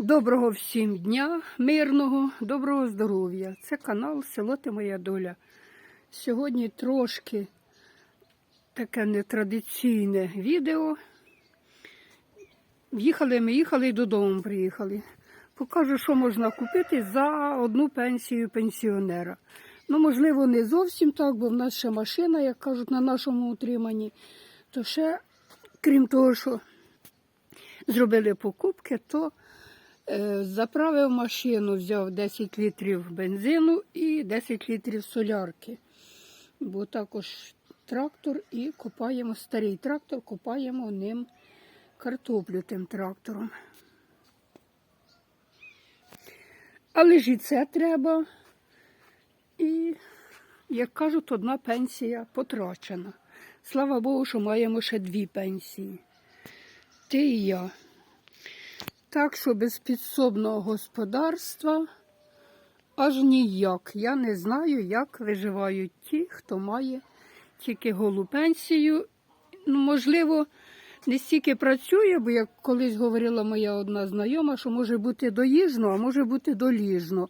Доброго всім дня, мирного, доброго здоров'я. Це канал Село Ти Моя Доля. Сьогодні трошки таке нетрадиційне відео. Їхали ми, їхали і додому приїхали. Покажу, що можна купити за одну пенсію пенсіонера. Ну, можливо, не зовсім так, бо в нас ще машина, як кажуть, на нашому утриманні. То ще, крім того, що зробили покупки, то Заправив машину, взяв 10 літрів бензину і 10 літрів солярки. Бо також трактор і копаємо старий трактор, копаємо ним картоплю тим трактором. Але ж і це треба. І, як кажуть, одна пенсія потрачена. Слава Богу, що маємо ще дві пенсії. Ти і я. Так що без підсобного господарства аж ніяк. Я не знаю, як виживають ті, хто має тільки голу пенсію. Ну, можливо, не стільки працює, бо як колись говорила моя одна знайома, що може бути доїжно, а може бути доліжно.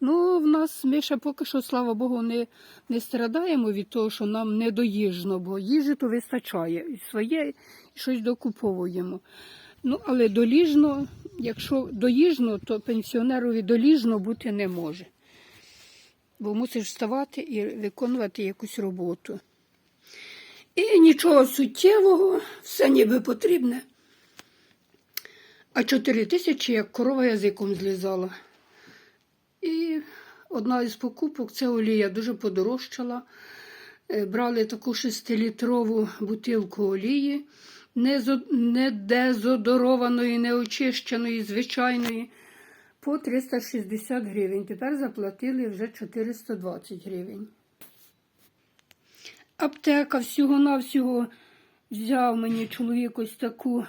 Ну, в нас ми ще поки що, слава Богу, не, не страдаємо від того, що нам не доїжно, бо їжі то вистачає і своє, щось докуповуємо. Ну, але доліжно, якщо доїжно, то пенсіонерові доліжно бути не може. Бо мусиш вставати і виконувати якусь роботу. І нічого суттєвого, все ніби потрібне. А 4 тисячі, як корова язиком злізала. І одна із покупок це олія дуже подорожчала. Е, Брали таку 6-літрову бутилку олії не зо- не дезодорованої, не очищеної, звичайної, по 360 гривень. Тепер заплатили вже 420 гривень. Аптека всього-навсього взяв мені чоловік ось таку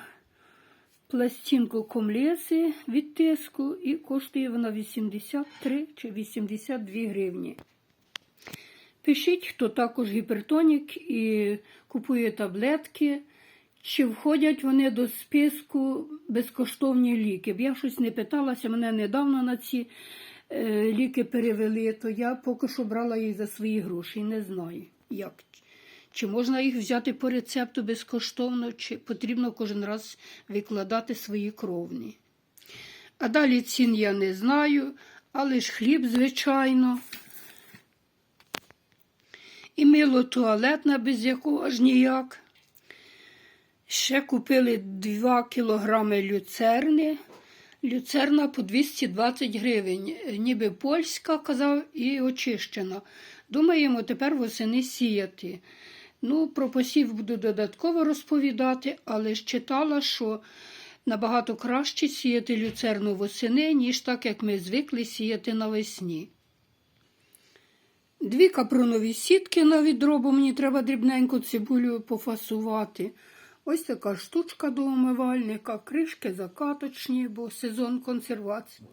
пластинку комлеси від тиску і коштує вона 83 чи 82 гривні. Пишіть, хто також гіпертонік і купує таблетки, чи входять вони до списку безкоштовні ліки. Я щось не питалася, мене недавно на ці е, ліки перевели, то я поки що брала їх за свої гроші. Не знаю, як. Чи можна їх взяти по рецепту безкоштовно, чи потрібно кожен раз викладати свої кровні. А далі цін я не знаю, але ж хліб, звичайно. І мило туалетне, без якого аж ніяк. Ще купили 2 кілограми люцерни. Люцерна по 220 гривень. Ніби польська, казав, і очищена. Думаємо, тепер восени сіяти. Ну, про посів буду додатково розповідати, але ж читала, що набагато краще сіяти люцерну восени, ніж так, як ми звикли сіяти навесні. Дві капронові сітки на відро, бо мені треба дрібненько цибулю пофасувати. Ось така штучка до умивальника, кришки закаточні, бо сезон консервації.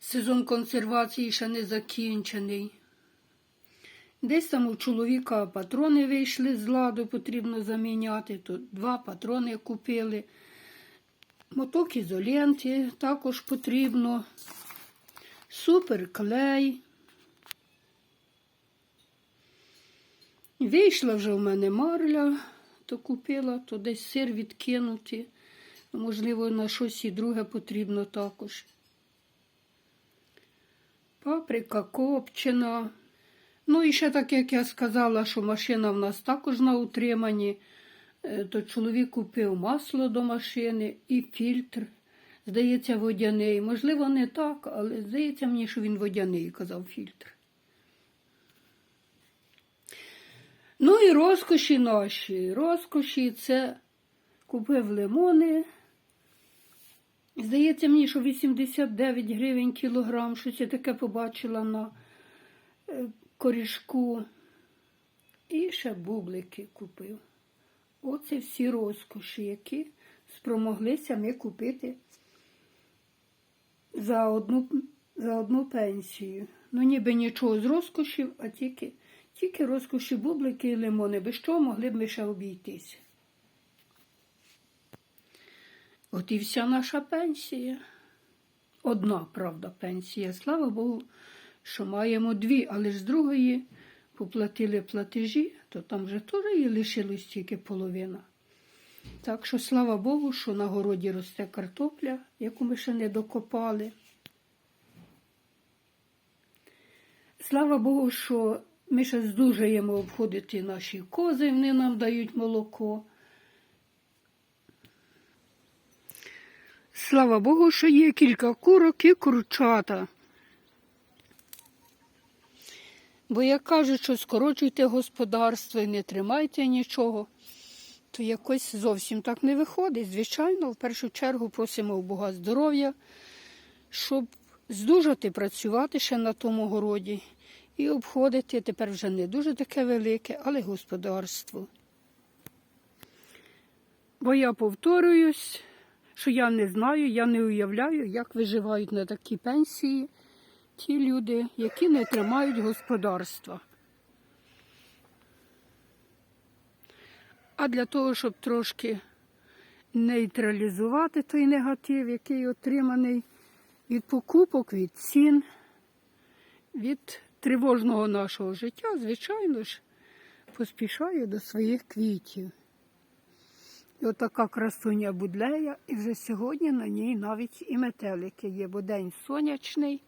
Сезон консервації ще не закінчений. Десь там у чоловіка патрони вийшли з ладу, потрібно заміняти. То два патрони купили. Моток ізоленти також потрібно. Супер клей. Вийшла вже в мене марля, то купила, то десь сир відкинути. Можливо, на щось і друге потрібно також. Паприка копчена. Ну і ще так, як я сказала, що машина в нас також на утриманні, е, то чоловік купив масло до машини і фільтр. Здається, водяний. Можливо, не так, але здається мені, що він водяний, казав фільтр. Ну і розкоші наші. Розкоші це купив лимони. Здається мені, що 89 гривень кілограм, щось я таке побачила на е, корішку. І ще бублики купив. Оце всі розкоші, які спромоглися ми купити за одну, за одну пенсію. Ну, ніби нічого з розкошів, а тільки, тільки розкоші бублики і лимони. Без чого могли б ми ще обійтися. От і вся наша пенсія. Одна, правда, пенсія. Слава Богу, що маємо дві, але ж з другої поплатили платежі, то там вже теж і лишилось тільки половина. Так що слава Богу, що на городі росте картопля, яку ми ще не докопали. Слава Богу, що ми ще здужаємо обходити наші кози, вони нам дають молоко. Слава Богу, що є кілька курок і курчата. Бо як кажуть, що скорочуйте господарство і не тримайте нічого, то якось зовсім так не виходить. Звичайно, в першу чергу просимо у Бога здоров'я, щоб здужати працювати ще на тому городі і обходити тепер вже не дуже таке велике, але господарство. Бо я повторююсь, що я не знаю, я не уявляю, як виживають на такій пенсії ті люди, які не тримають господарства. А для того, щоб трошки нейтралізувати той негатив, який отриманий від покупок, від цін, від тривожного нашого життя, звичайно ж, поспішаю до своїх квітів. І отака красуня будлея, і вже сьогодні на ній навіть і метелики є, бо день сонячний.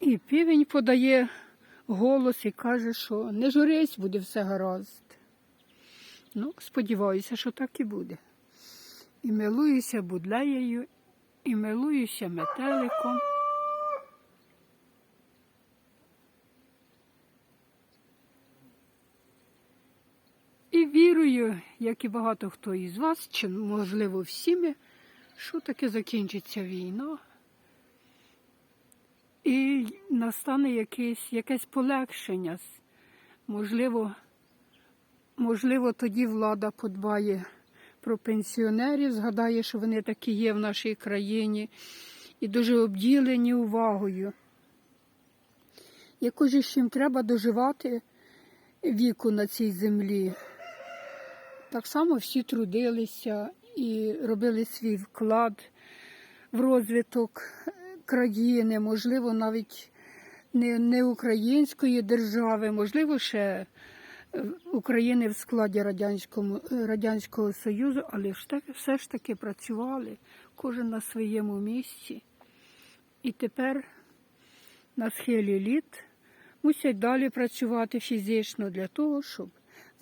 І півень подає голос і каже, що не журись, буде все гаразд. Ну, сподіваюся, що так і буде. І милуюся будлеєю, і милуюся метеликом. І як і багато хто із вас, чи можливо всі що таке закінчиться війна. І настане якесь, якесь полегшення. Можливо, можливо, тоді влада подбає про пенсіонерів, згадає, що вони такі є в нашій країні, і дуже обділені увагою. Якось ж їм треба доживати віку на цій землі. Так само всі трудилися і робили свій вклад в розвиток країни, можливо, навіть не, не української держави, можливо, ще е, України в складі Радянському, Радянського Союзу, але ж так, все ж таки працювали, кожен на своєму місці. І тепер на схилі літ мусять далі працювати фізично для того, щоб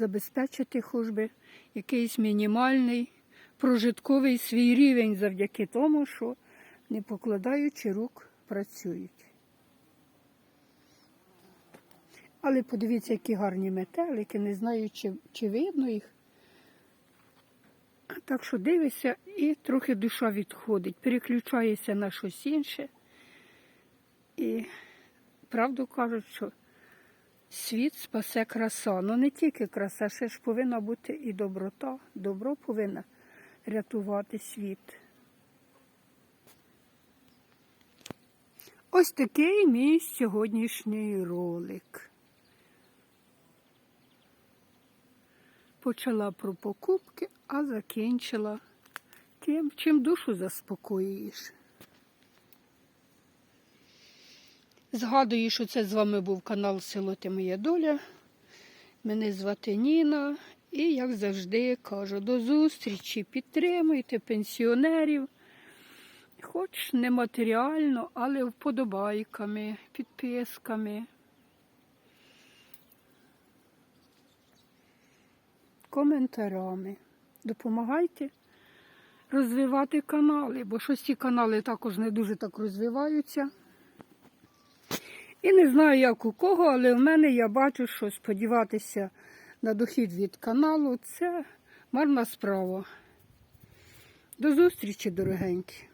забезпечити хоч би якийсь мінімальний прожитковий свій рівень завдяки тому, що не покладаючи рук, працюють. Але подивіться, які гарні метелики, не знаю, чи, чи видно їх. Так що дивишся і трохи душа відходить, переключається на щось інше. І правду кажуть, що світ спасе краса. Ну не тільки краса, ще ж повинна бути і доброта. Добро повинна рятувати світ. Ось такий мій сьогоднішній ролик. Почала про покупки, а закінчила тим, чим душу заспокоюєш. Згадую, що це з вами був канал Село Ти Моя Доля. Мене звати Ніна. І, як завжди, кажу, до зустрічі. Підтримуйте пенсіонерів. Хоч не матеріально, але вподобайками, підписками. Коментарями. Допомагайте розвивати канали, бо щось ці канали також не дуже так розвиваються. І не знаю, як у кого, але в мене я бачу, що сподіватися на дохід від каналу це марна справа. До зустрічі, дорогенькі!